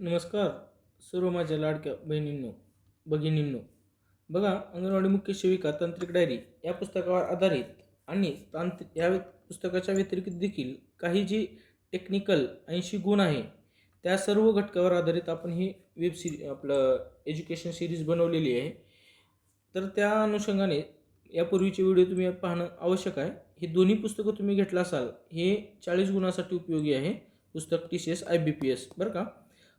नमस्कार. सर्व माझ्या लाडक्या बहिणींनो भगिनींनो. बघा अंगणवाडी मुख्य सेविका तांत्रिक डायरी या पुस्तकावर आधारित आणि तांत्रिक या व्य- पुस्तकाच्या व्यतिरिक्त देखील काही जी टेक्निकल ऐंशी गुण आहे त्या सर्व घटकावर आधारित आपण ही वेब सिरी आपलं एज्युकेशन सिरीज बनवलेली आहे. तर त्या अनुषंगाने यापूर्वीचे व्हिडिओ तुम्ही पाहणं आवश्यक आहे. हे दोन्ही पुस्तकं तुम्ही घेतला असाल हे चाळीस गुणासाठी उपयोगी आहे. पुस्तक T C S I B P S बरं का?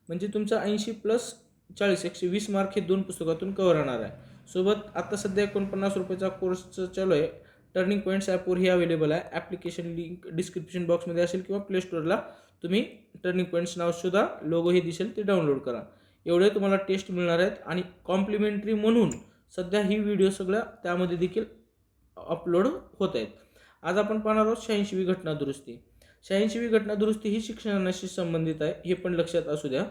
म्हणजे तुमचा ऐंशी प्लस चाळीस एकशे वीस मार्क हे दोन पुस्तकातून कवर राहणार आहे. सोबत आता सध्या एकोणपन्नास रुपयाचा कोर्स चालू आहे. टर्निंग पॉईंट्स ॲपवर ही अवेलेबल आहे. ॲप्लिकेशन लिंक डिस्क्रिप्शन बॉक्समध्ये असेल किंवा प्ले स्टोअरला तुम्ही टर्निंग पॉईंट्स नावसुद्धा लोगो हे दिसेल ते डाउनलोड करा. एवढे तुम्हाला टेस्ट मिळणार आहेत आणि कॉम्प्लिमेंटरी म्हणून सध्या ही व्हिडिओ सगळ्या त्यामध्ये देखील अपलोड होत आहेत. आज आपण पाहणार आहोत शहाऐंशीवी घटना दुरुस्ती शहाऐंशीवी घटना दुरुस्ती ही शिक्षणाशी संबंधित आहे हे पण लक्षात असू द्या.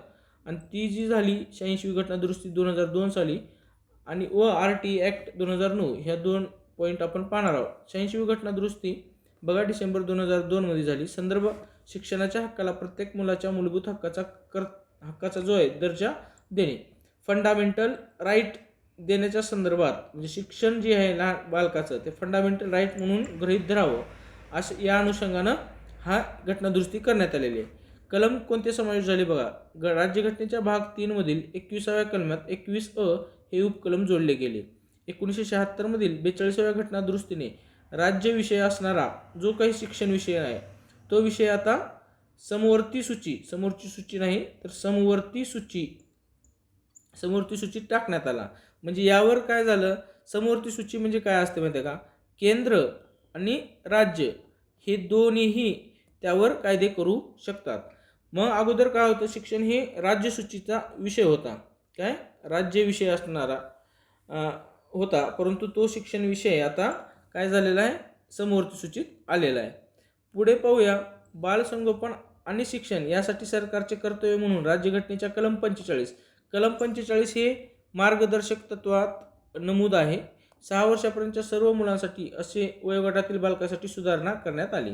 आणि ती जी झाली शहाऐंशीवी घटना दुरुस्ती दोन हजार दोन साली आणि व आर टी ॲक्ट दोन हजार नऊ ह्या दोन पॉईंट आपण पाहणार आहोत. शहाऐंशीवी घटना दुरुस्ती बघा डिसेंबर दोन हजार दोनमध्ये झाली. संदर्भ शिक्षणाच्या हक्काला प्रत्येक मुलाच्या मूलभूत हक्काचा कर हक्काचा जो आहे दर्जा देणे. फंडामेंटल राईट देण्याच्या संदर्भात म्हणजे शिक्षण जे आहे लहान बालकाचं ते फंडामेंटल राईट म्हणून गृहीत धरावं. असं या अनुषंगानं हा घटनादुरुस्ती करण्यात आलेली आहे. कलम कोणते समावेश झाले बघा. ग राज्यघटनेच्या भाग तीनमधील एकविसाव्या कलमात एकवीस अ हे उपकलम जोडले गेले. एकोणीसशे शहात्तरमधील बेचाळीसाव्या घटनादुरुस्तीने राज्यविषय असणारा जो काही शिक्षण विषय आहे तो विषय आता समवर्ती सूची समोरची सूची नाही तर समवर्ती सूची समवर्ती सूची टाकण्यात आला. म्हणजे यावर काय झालं? समवर्ती सूची म्हणजे काय असते माहिती आहे का? केंद्र आणि राज्य हे दोन्हीही त्यावर कायदे करू शकतात. मग अगोदर काय होतं? शिक्षण हे राज्यसूचीचा विषय होता. काय? राज्य विषय असणारा होता. परंतु तो शिक्षण विषय आता काय झालेला आहे? समोरच्या सूचीत आलेला आहे. पुढे पाहूया. बालसंगोपन आणि शिक्षण यासाठी सरकारचे कर्तव्य म्हणून राज्यघटनेच्या कलम पंचेचाळीस. कलम पंचेचाळीस हे मार्गदर्शक तत्वात नमूद आहे. सहा वर्षापर्यंतच्या सर्व मुलांसाठी असे वयोगटातील बालकासाठी सुधारणा करण्यात आली.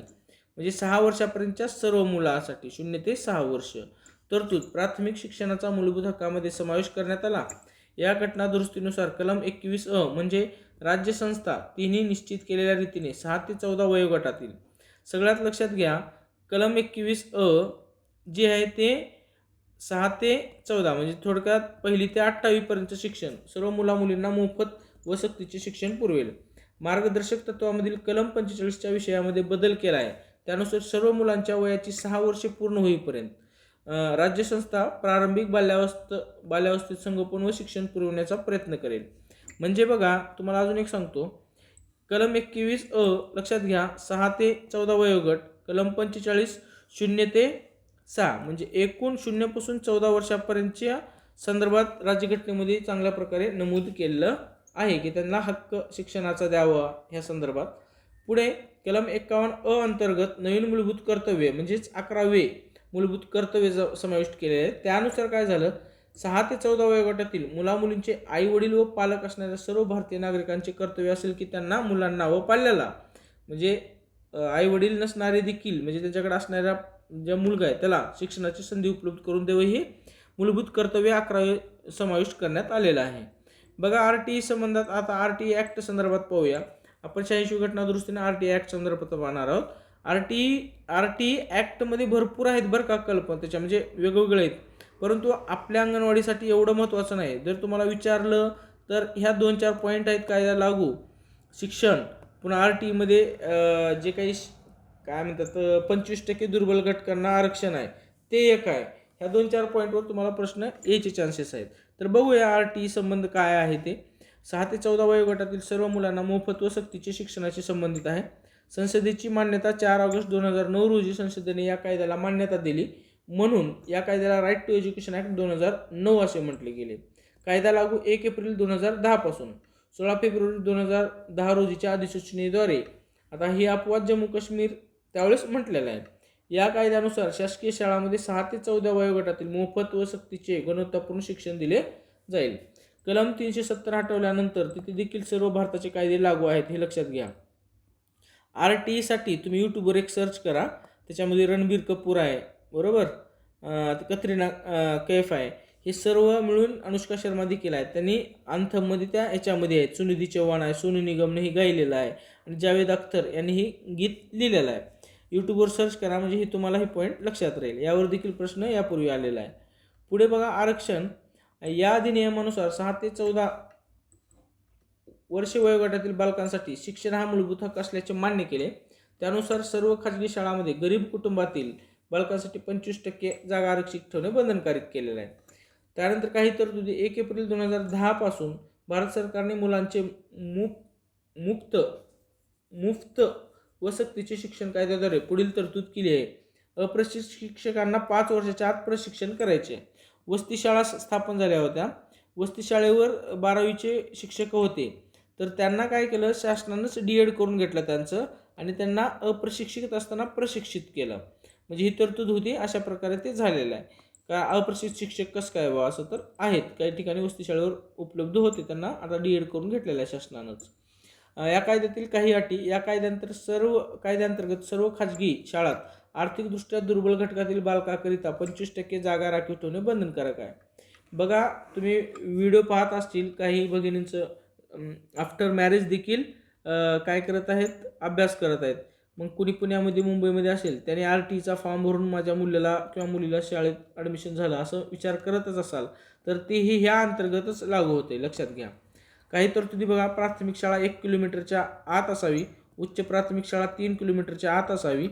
म्हणजे सहा वर्षापर्यंतच्या सर्व मुलांसाठी शून्य ते सहा वर्ष. तरतूद प्राथमिक शिक्षणाचा मूलभूत हक्कामध्ये समावेश करण्यात आला. या घटना दुरुस्तीनुसार कलम एकवीस अ म्हणजे राज्य संस्था तिन्ही निश्चित केलेल्या रीतीने सहा ते चौदा वयोगटातील. सगळ्यात लक्षात घ्या कलम एकवीस अ जे आहे ते सहा ते चौदा म्हणजे थोडक्यात पहिली ते अठ्ठावीपर्यंतचं शिक्षण. सर्व मुला मुलींना मोफत व सक्तीचे शिक्षण पुरवेल. मार्गदर्शक तत्वामधील कलम पंचेचाळीसच्या विषयामध्ये बदल केला आहे त्यानुसार सर्व मुलांच्या वयाची सहा वर्षे पूर्ण होईपर्यंत राज्य राज्यसंस्था प्रारंभिक बाल्यावस्थ बाल्यावस्थेत संगोपन व शिक्षण पुरवण्याचा प्रयत्न करेल. म्हणजे बघा तुम्हाला अजून एक सांगतो. कलम एकवीस अ लक्षात घ्या. सहा ते चौदा वयोगट कलम पंचेचाळीस शून्य ते सहा म्हणजे एकूण शून्यपासून चौदा वर्षापर्यंतच्या संदर्भात राज्यघटनेमध्ये चांगल्या प्रकारे नमूद केलेलं आहे की त्यांना हक्क शिक्षणाचा द्यावा ह्या संदर्भात. पुढे कलम एकावन्न अ अंतर्गत नवीन मूलभूत कर्तव्य म्हणजेच अकरावे मूलभूत कर्तव्य ज समाविष्ट केलेले आहे त्यानुसार काय झालं? सहा ते चौदा वयोगटातील मुलामुलींचे आई वडील व पालक असणाऱ्या सर्व भारतीय नागरिकांचे कर्तव्य असेल की त्यांना मुलांना व पाल्याला. म्हणजे आई वडील नसणारे देखील म्हणजे त्यांच्याकडे असणाऱ्या ज्या मुलगा आहे त्याला शिक्षणाची संधी उपलब्ध करून देवे हे मूलभूत कर्तव्य अकरावे समाविष्ट करण्यात आलेलं आहे. बघा आर टी संबंधात आता आर टी ॲक्ट संदर्भात पाहूया. आपण शहाऐंशी घटना दुरुस्तीने आर टी ॲक्ट संदर्भात पाहणार आहोत. आर टी आर टी ॲक्टमध्ये भरपूर आहेत बरं का कल्पना त्याच्या म्हणजे वेगवेगळे आहेत. परंतु आपल्या अंगणवाडीसाठी एवढं महत्त्वाचं नाही. जर तुम्हाला विचारलं तर ह्या दोन चार पॉईंट आहेत कायदा लागू. शिक्षण पुन्हा आर टीमध्ये जे काही श- काय म्हणतात पंचवीस टक्के दुर्बल घटकांना आरक्षण आहे ते एक आहे. ह्या दोन चार पॉईंटवर तुम्हाला प्रश्न यायचे चान्सेस आहेत. तर बघूया आर टी संबंध काय आहे ते. सहा ते चौदा वयोगटातील सर्व मुलांना मोफत व सक्तीचे शिक्षणाशी संबंधित आहे. संसदेची मान्यता चार ऑगस्ट दोन हजार नऊ रोजी संसदेने या कायद्याला मान्यता दिली. म्हणून या कायद्याला राईट टू एज्युकेशन ॲक्ट दोन हजार नऊ असे म्हटले गेले. कायदा लागू एक एप्रिल दोन हजार दहापासून सोळा फेब्रुवारी दोन हजार दहा रोजीच्या अधिसूचनेद्वारे आता ही अपवाद जम्मू काश्मीर त्यावेळेस म्हटलेलं आहे या कायद्यानुसार शासकीय शाळांमध्ये सहा ते चौदा वयोगटातील मोफत व सक्तीचे गुणवत्तापूर्ण शिक्षण दिले जाईल. कलम तीनशे सत्तर हटवल्यानंतर तिथे देखील सर्व भारताचे कायदे लागू आहेत हे लक्षात घ्या. आर टी ईसाठी तुम्ही यूट्यूबवर एक सर्च करा. त्याच्यामध्ये रणबीर कपूर आहे. बरोबर? कतरिना कैफ आहे. हे सर्व मिळून अनुष्का शर्मा देखील आहेत. त्यांनी अंथममध्ये त्या याच्यामध्ये आहेत. सुनिधी चव्हाण आहे सोनू निगमने हे गायलेलं आहे. आणि जावेद अख्तर यांनी हे गीत लिहिलेलं आहे. यूट्यूबवर सर्च करा. म्हणजे हे तुम्हाला हे पॉईंट लक्षात राहील. यावर देखील प्रश्न यापूर्वी आलेला आहे. पुढे बघा आरक्षण. या अधिनियमानुसार सहा ते चौदा वर्ष वयोगटातील बालकांसाठी शिक्षण हा मूलभूत हक्क असल्याचे मान्य केले. त्यानुसार सर्व खाजगी शाळांमध्ये गरीब कुटुंबातील बालकांसाठी पंचवीस टक्के जागा आरक्षित ठेवणे बंधनकारक केलेलं आहे. त्यानंतर काही तरतुदी. एक एप्रिल दोन हजार दहापासून भारत सरकारने मुलांचे मु मुक्त मुफ्त व सक्तीचे शिक्षण कायद्याद्वारे पुढील तरतूद केली आहे. अप्रशिक्षित शिक्षकांना पाच वर्षाच्या आत प्रशिक्षण करायचे वस्तीशाळा स्थापन झाल्या होत्या. वस्तीशाळेवर बारावीचे शिक्षक होते. तर त्यांना काय केलं? शासनानंच डी एड करून घेतलं त्यांचं आणि त्यांना अप्रशिक्षित असताना प्रशिक्षित केलं. म्हणजे ही तरतूद होती. अशा प्रकारे ते झालेलं आहे. का अप्रशिक्षित शिक्षक कसं काय व्हा असं तर आहेत. काही ठिकाणी वस्तीशाळेवर उपलब्ध होते त्यांना. आता डी एड करून घेतलेलं आहे शासनानंच. या कायद्यातील काही अटी या कायद्यांतर सर्व कायद्यांतर्गत सर्व खाजगी शाळात आर्थिकदृष्ट्या दुर्बल घटकातील बालकाकरिता पंचवीस टक्के जागा राखीव ठेवणे बंधनकारक आहे. बघा तुम्ही व्हिडिओ पाहत असतील काही भगिनींचं आफ्टर मॅरेज देखील काय करत आहेत? अभ्यास करत आहेत. मग कुणी पुण्यामध्ये मुंबईमध्ये असेल त्याने आर टीचा फॉर्म भरून माझ्या मुलाला किंवा मुलीला शाळेत ॲडमिशन झालं असं विचार करतच असाल तर तेही ह्या अंतर्गतच लागू होते. लक्षात घ्या. काही तरतुदी बघा प्राथमिक शाळा एक किलोमीटरच्या आत असावी उच्च प्राथमिक शाळा तीन किलोमीटरच्या आत असावी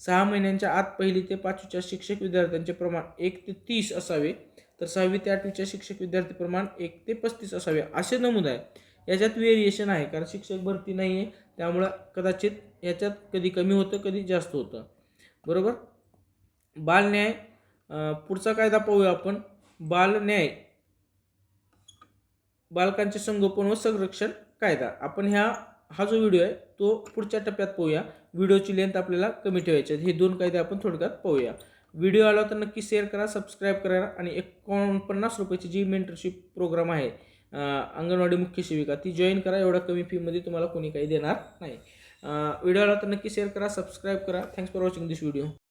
सहा महिन्यांच्या आत पहिली ते पाचवीच्या शिक्षक विद्यार्थ्यांचे प्रमाण एक ते तीस असावे तर सहावी ते आठवीच्या शिक्षक विद्यार्थी प्रमाण एक ते पस्तीस असावे असे नमूद आहे याच्यात व्हेरिएशन आहे कारण शिक्षक भरती नाही आहे त्यामुळं कदाचित याच्यात कधी कमी होतं कधी जास्त होतं. बरोबर? बालन्याय पुढचा कायदा पाहूया आपण. बालन्याय बालकांचे संगोपन व संरक्षण कायदा. आपण ह्या हा जो व्हिडिओ आहे तो पुढच्या टप्प्यात पाहूया. व्हिडिओची लेंथ आपल्याला कमी ठेवायची आहे. हे दोन कायदे आपण थोडक्यात पाहूया. व्हिडिओ आला तर नक्की शेअर करा सबस्क्राईब करा आणि एकोणपन्नास रुपयाची जी मेंटरशिप प्रोग्राम आहे अंगणवाडी मुख्य सेविका ती जॉईन करा. एवढ्या कमी फीमध्ये तुम्हाला कोणी काही देणार नाही. व्हिडिओ आला तर नक्की शेअर करा सबस्क्राईब करा. Thanks for watching this video